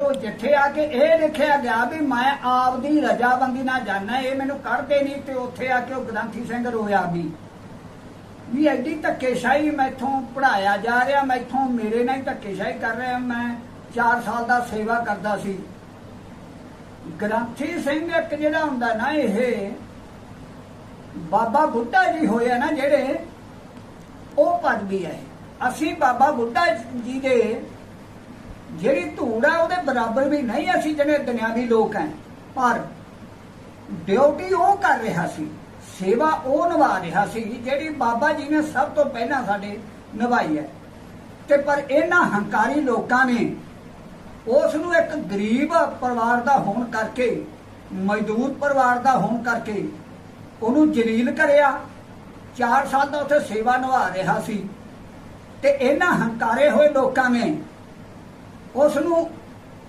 ਉਹ ਜਿੱਥੇ ਆ ਕੇ ਇਹ ਲਿਖਿਆ ਗਿਆ ਵੀ ਮੈਂ ਆਪਦੀ ਰਜਾਬੰਦੀ ਨਾਲ ਜਾਣਾ ਇਹ ਮੈਨੂੰ ਕੱਢਦੇ ਨਹੀਂ ਤੇ ਉੱਥੇ ਆ ਕੇ ਉਹ ਗ੍ਰੰਥੀ ਸਿੰਘ ਰੋਇਆ ਵੀ। ਵੀ ਐਡੀ ਧੱਕੇਸ਼ਾਹੀ ਮੈਥੋਂ ਪੜਾਇਆ ਜਾ ਰਿਹਾ ਮੈਥੋਂ ਮੇਰੇ ਨਾਲ ਹੀ ਧੱਕੇਸ਼ਾਹੀ ਕਰ ਰਿਹਾ ਮੈਂ 4 ਸਾਲ ਦਾ ਸੇਵਾ ਕਰਦਾ ਸੀ। ਗ੍ਰੰਥੀ ਸਿੰਘ ਇੱਕ ਜਿਹੜਾ ਹੁੰਦਾ ਨਾ ਇਹ, ਬਾਬਾ ਬੁੱਢਾ ਜੀ ਹੋਏ ਆ ਨਾ ਜਿਹੜੇ, ਉਹ ਪਦ ਵੀ ਹੈ ਅਸੀਂ ਬਾਬਾ ਬੁੱਢਾ ਜੀ ਦੇ, ਜਿਹੜੀ ਬਰਾਬਰ ਵੀ ਨਹੀਂ ਅਸੀਂ ਜਿਹੜੇ ਦੁਨਿਆਵੀ ਲੋਕ ਹੈ, ਪਰ ਡਿਊਟੀ ਉਹ ਕਰ ਰਿਹਾ ਸੀ, ਸੇਵਾ ਉਹ ਨਿਭਾ ਰਿਹਾ ਸੀ ਜਿਹੜੀ ਬਾਬਾ ਜੀ ਨੇ ਸਭ ਤੋਂ ਪਹਿਲਾਂ ਸਾਡੇ ਨਿਭਾਈ ਹੈ। ਤੇ ਪਰ ਇਹਨਾਂ ਹੰਕਾਰੀ ਲੋਕਾਂ ਨੇ ਉਸ ਨੂੰ ਇੱਕ ਗਰੀਬ ਪਰਿਵਾਰ ਦਾ ਹੋਣ ਕਰਕੇ, ਮਜ਼ਦੂਰ ਪਰਿਵਾਰ ਦਾ ਹੋਣ ਕਰਕੇ ਉਹਨੂੰ ਜਲੀਲ ਕਰਿਆ 4 ਸਾਲ ਦਾ ਉੱਥੇ ਸੇਵਾ ਨਿਭਾ ਰਿਹਾ ਸੀ। ਤੇ ਇਹਨਾਂ ਹੰਕਾਰੇ ਹੋਏ ਲੋਕਾਂ ਨੇ ਉਸ ਨੂੰ